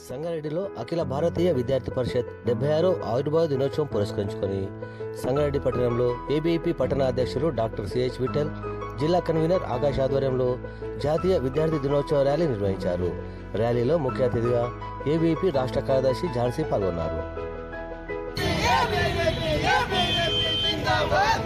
సంగారెడ్డిలో అఖిల భారతీయ విద్యార్థి పరిషత్ డెబ్బై ఆరో ఆవిర్భావ దినోత్సవం పురస్కరించుకొని సంగారెడ్డి పట్టణంలో ఏబీఈపీ పట్టణ అధ్యక్షులు డాక్టర్ సిహెచ్ విఠల్ జిల్లా కన్వీనర్ ఆకాష్ ఆధ్వర్యంలో జాతీయ విద్యార్థి దినోత్సవ ర్యాలీ నిర్వహించారు ర్యాలీలో ముఖ్య అతిథిగా ఏబీఈపీ రాష్ట్ర కార్యదర్శి ఝాన్సీ పాల్గొన్నారు జిందాబాద్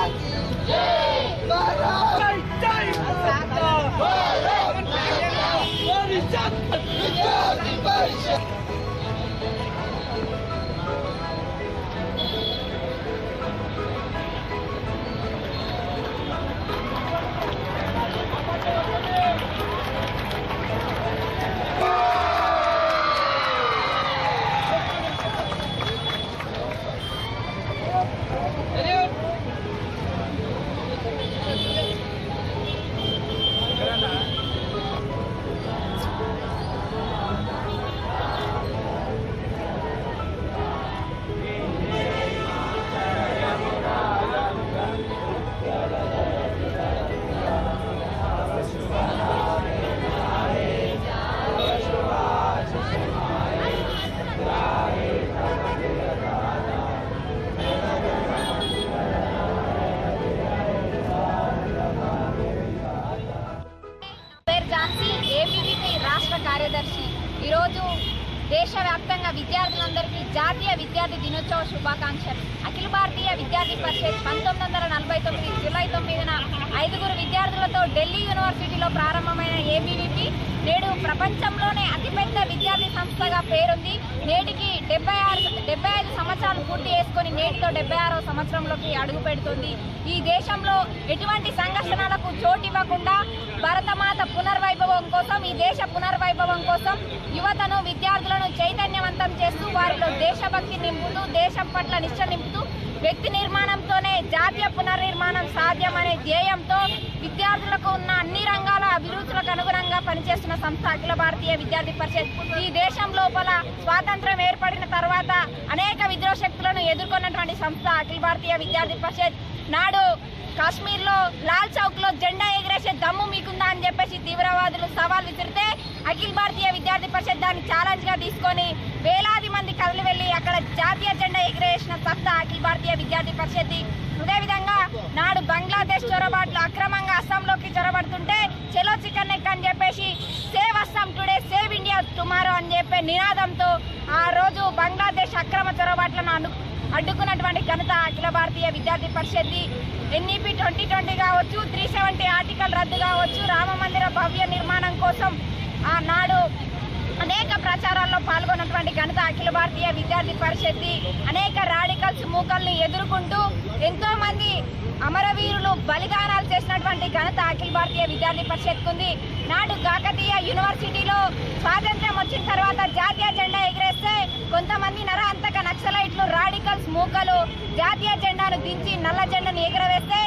Thank you. విద్యార్థి దినోత్సవ శుభాకాంక్షలు అఖిల భారతీయ విద్యార్థి పరిషత్ పంతొమ్మిది వందల నలభై తొమ్మిది జూలై తొమ్మిదిన ఐదుగురు విద్యార్థులతో ఢిల్లీ యూనివర్సిటీలో ప్రారంభమైన ఏబీవీపీ నేడు ప్రపంచంలోనే అతిపెద్ద విద్యార్థి సంస్థగా పేరుంది. నేటికి డెబ్బై ఆరు డెబ్బై ఐదు సంవత్సరాలు పూర్తి చేసుకొని నేటితో డెబ్బై ఆరో సంవత్సరంలోకి అడుగు పెడుతుంది. ఈ దేశంలో ఎటువంటి సంఘర్షణలకు చోటివ్వకుండా భరతమాత పునర్వైభవం కోసం ఈ దేశ పునర్వైభవం కోసం యువతను విద్యార్థులను చైతన్యవంతం చేస్తూ వారిలో దేశభక్తి నింపుతూ దేశం పట్ల నిష్ట నింపుతూ వ్యక్తి నిర్మాణంతోనే జాతీయ పునర్నిర్మాణం సాధ్యమనే ధ్యేయంతో విద్యార్థులకు ఉన్న అన్ని రంగాల అభిరుచులకు అనుగుణంగా పనిచేస్తున్న సంస్థ అఖిల భారతీయ విద్యార్థి పరిషత్. ఈ దేశం లోపల స్వాతంత్రం ఏర్పడిన తర్వాత అనేక విద్రోహ శక్తులను ఎదుర్కొన్నటువంటి సంస్థ అఖిల భారతీయ విద్యార్థి పరిషత్. నాడు కాశ్మీర్లో లాల్ చౌక్లో జెండా ఎగిరేసే దమ్ము మీకుందా అని చెప్పేసి తీవ్రవాదులు సవాల్ విసిరితే అఖిల భారతీయ విద్యార్థి పరిషత్ దాన్ని ఛాలెంజ్గా తీసుకొని వేలాది మంది కదిలి వెళ్ళి అక్కడ జాతీయ జెండా ఎగిరేసిన సత్తా అఖిల భారతీయ విద్యార్థి పరిషత్ అదేవిధంగా నాడు బంగ్లాదేశ్ చొరబాట్లు అక్రమంగా అస్సాంలోకి చొరబడుతుంటే చెలో చికెన్ నెక్ అని చెప్పేసి save Assam today save India tomorrow అని చెప్పే నినాదంతో ఆ రోజు బంగ్లాదేశ్ అక్రమ చొరబాట్లను అను అడ్డుకున్నటువంటి ఘనత Akhil Bharatiya Vidyarthi Parishad NEP twenty twenty కావచ్చు త్రీ సెవెంటీ ఆర్టికల్ రద్దు కావచ్చు రామ మందిర భవ్య నిర్మాణం కోసం ఆనాడు అనేక ప్రచారాల్లో పాల్గొన్నటువంటి ఘనత అఖిల భారతీయ విద్యార్థి పరిషత్తి అనేక రాడికల్స్ మూకల్ని ఎదుర్కొంటూ ఎంతో మంది అమరవీరులు బలిదానాలు చేసినటువంటి ఘనత అఖిల భారతీయ విద్యార్థి పరిషత్ ఉంది. నాడు కాకతీయ యూనివర్సిటీలో స్వాతంత్ర్యం వచ్చిన తర్వాత జాతీయ జెండా ఎగిరేస్తే కొంతమంది నరహంతక నక్సలైట్లు రాడికల్స్ మూకలు జాతీయ జెండాను దించి నల్ల జెండాను ఎగరవేస్తే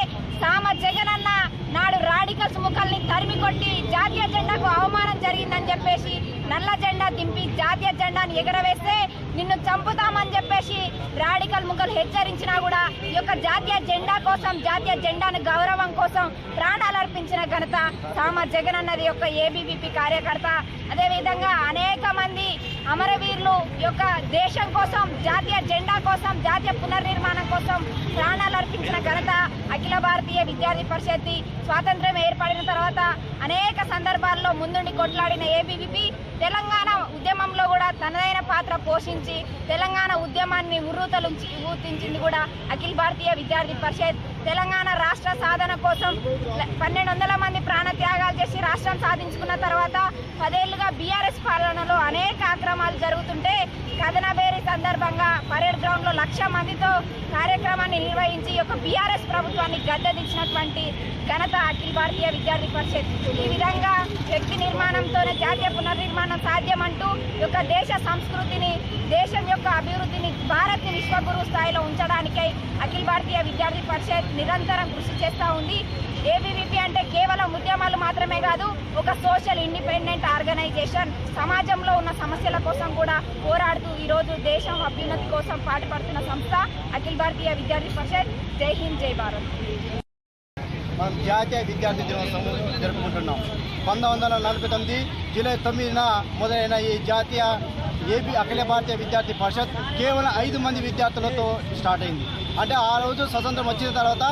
పొలిటికల్స్ రాడికల్స్ తరిమి కొట్టి జాతీయ జెండాకు అవమానం జరిగిందని చెప్పేసి నల్ల జెండా దింపి జాతీయ జెండాను ఎగరవేస్తే నిన్ను చంపుతామని చెప్పేసి రాడికల్ ముఖలు హెచ్చరించినా కూడా ఈ యొక్క జాతీయ జెండా కోసం జాతీయ జెండాను గౌరవం కోసం ప్రాణాలు అర్పించిన ఘనత సామ జగన్ అన్నది యొక్క ఏబీవీపీ కార్యకర్త. అదేవిధంగా అనేక మంది అమరవీరులు యొక్క దేశం కోసం జాతీయ జెండా కోసం జాతీయ పునర్నిర్మాణం కోసం ప్రాణాలు అర్పించిన ఘనత అఖిల భారతీయ విద్యార్థి పరిషత్ స్వాతంత్ర్యం ఏర్పడిన తర్వాత అనేక సందర్భాల్లో ముందుండి కొట్లాడిన ఏబీవీపీ తెలంగాణ ఉద్యమంలో కూడా తనదైన పాత్ర పోషించి తెలంగాణ ఉద్యమాన్ని ఉర్రూతలుంచి ఊతించింది కూడా అఖిల భారతీయ విద్యార్థి పరిషత్. తెలంగాణ రాష్ట్ర సాధన కోసం పన్నెండు వందల మంది ప్రాణ త్యాగాలు చేసి రాష్ట్రం సాధించుకున్న తర్వాత పదేళ్ళుగా బీఆర్ఎస్ పాలనలో అనేక అక్రమాలు జరుగుతుంటే కథనబేరి సందర్భంగా పరేడ్ లక్ష మందితో కార్యక్రమాన్ని నిర్వహించి ఈ యొక్క బీఆర్ఎస్ ప్రభుత్వాన్ని గద్దెదించినటువంటి ఘనత అఖిల భారతీయ విద్యార్థి పరిషత్. ఈ విధంగా వ్యక్తి నిర్మాణంతోనే జాతీయ పునర్నిర్మాణం సాధ్యమంటూ యొక్క దేశ సంస్కృతిని దేశం యొక్క అభివృద్ధిని భారత్ని విశ్వగురు స్థాయిలో ఉంచడానికై అఖిల భారతీయ విద్యార్థి పరిషత్ నిరంతరం కృషి చేస్తూ ఉంది. ఏబీవీపీ అంటే కేవలం ఉద్యమాలు మాత్రమే కాదు ఒక సోషల్ ఇండిపెండెంట్ ఆర్గనైజేషన్ సమాజంలో ఉన్న సమస్యల కోసం కూడా పోరాడుతూ ఈరోజు దేశం అభ్యున్నతి కోసం పాటుపడుతున్న సంస్థ అఖిల భారతీయ విద్యార్థి పరిషత్. జై హింద్ జై భారత్. మనం జాతీయ విద్యార్థి దినోత్సవం జరుపుకుంటున్నాం. పంతొమ్మిది వందల నలభై తొమ్మిది జూలై తొమ్మిదిన మొదలైన ఈ జాతీయ ఏపీ అఖిల భారతీయ విద్యార్థి పరిషత్ కేవలం ఐదు మంది విద్యార్థులతో స్టార్ట్ అయింది. అంటే ఆ రోజు స్వతంత్రం వచ్చిన తర్వాత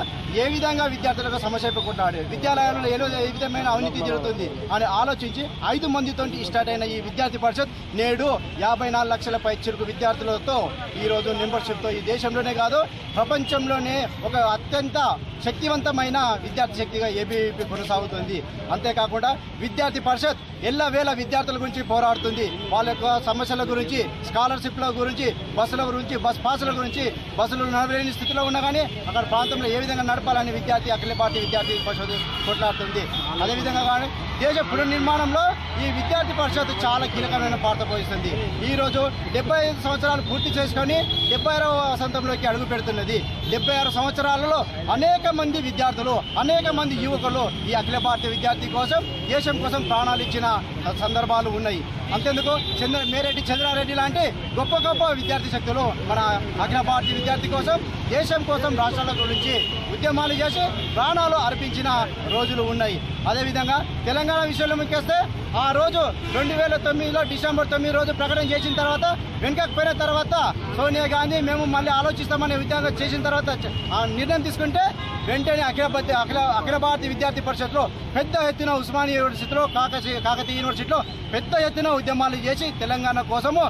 ఏ విధంగా విద్యార్థులకు సమస్య పెట్టుకుంటాడు విద్యాలయాలలో ఏ ఏ విధమైన అవినీతి జరుగుతుంది అని ఆలోచించి ఐదు మందితో స్టార్ట్ అయిన ఈ విద్యార్థి పరిషత్ నేడు యాభై నాలుగు లక్షల పై చిరుకు విద్యార్థులతో ఈరోజు మెంబర్షిప్తో ఈ దేశంలోనే కాదు ప్రపంచంలోనే ఒక అత్యంత శక్తివంతమైన విద్యార్థి శక్తిగా ఏబీవీపీ కొనసాగుతుంది. అంతేకాకుండా విద్యార్థి పరిషత్ ఎల్లవేళ విద్యార్థుల గురించి పోరాడుతుంది. వాళ్ళ యొక్క సమస్యల గురించి స్కాలర్షిప్ల గురించి బస్సుల గురించి బస్ పాసుల గురించి బస్సులు నడవలేని స్థితిలో ఉన్నా కానీ అక్కడ ప్రాంతంలో ఏ విధంగా నడపాలని విద్యార్థి అఖిల పార్టీ విద్యార్థి పరిషత్ కొట్లాడుతుంది. అదేవిధంగా కానీ దేశ పునర్నిర్మాణంలో ఈ విద్యార్థి పరిషత్ చాలా కీలకమైన పాత్ర పోషిస్తుంది. ఈరోజు డెబ్బై ఐదు సంవత్సరాలు పూర్తి చేసుకొని డెబ్బై ఆరవ వసంతంలోకి అడుగు పెడుతున్నది. డెబ్బై ఆరు సంవత్సరాలలో అనేక మంది విద్యార్థులు అనేక మంది యువకులు ఈ అఖిల భారతీయ విద్యార్థి కోసం దేశం కోసం ప్రాణాలు ఇచ్చిన సందర్భాలు ఉన్నాయి. అంతేందుకు చంద్ర మేరెడ్డి చంద్రారెడ్డి లాంటి గొప్ప గొప్ప విద్యార్థి శక్తులు మన అఖిల భారతీయ విద్యార్థి కోసం దేశం కోసం రాష్ట్రాల గురించి ఉద్యమాలు చేసి ప్రాణాలు అర్పించిన రోజులు ఉన్నాయి. అదేవిధంగా తెలంగాణ విషయంలో ముఖ్యస్తే ఆ రోజు రెండు వేల తొమ్మిదిలో డిసెంబర్ తొమ్మిది రోజు ప్రకటన చేసిన తర్వాత వెనుకకపోయిన తర్వాత సోనియా గాంధీ మేము మళ్ళీ ఆలోచిస్తామనే విధంగా చేసిన తర్వాత ఆ నిర్ణయం తీసుకుంటే వెంటనే అఖిల అఖిల అఖిల భారతీయ విద్యార్థి పరిషత్లో పెద్ద ఎత్తున ఉస్మానియా యూనివర్సిటీలో కాకతీయ యూనివర్సిటీలో పెద్ద ఎత్తున ఉద్యమాలు చేసి తెలంగాణ కోసము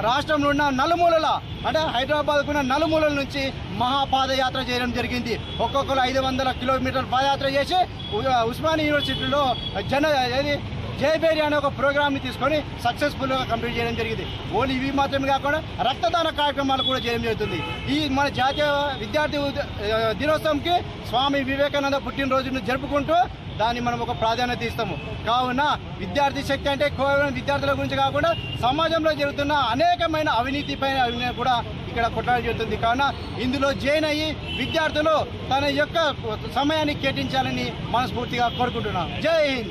రాష్ట్రంలో ఉన్న నలుమూలల అంటే హైదరాబాద్ ఉన్న నలుమూలల నుంచి మహాపాదయాత్ర చేయడం జరిగింది. ఒక్కొక్కరు ఐదు వందల కిలోమీటర్ల పాదయాత్ర చేసి ఉ- ఉస్మానియా యూనివర్సిటీలో జన ఏది జయబేరి అనే ఒక ప్రోగ్రామ్ని తీసుకొని సక్సెస్ఫుల్గా కంప్లీట్ చేయడం జరిగింది. ఓన్లీ ఇవి మాత్రమే కాకుండా రక్తదాన కార్యక్రమాలు కూడా చేయడం జరుగుతుంది. ఈ మన జాతీయ విద్యార్థి దినోత్సవంకి స్వామి వివేకానంద పుట్టినరోజును జరుపుకుంటూ దాన్ని మనం ఒక ప్రాధాన్యత ఇస్తాము. కావున విద్యార్థి శక్తి అంటే కేవలం విద్యార్థుల గురించి కాకుండా సమాజంలో జరుగుతున్న అనేకమైన అవినీతి పైన కూడా ఇక్కడ కొట్లాడ జరుగుతుంది. కావున ఇందులో జాయిన్ అయ్యి విద్యార్థులు తన యొక్క సమయాన్ని కేటించాలని మనస్ఫూర్తిగా కోరుకుంటున్నాం. జై హింద్!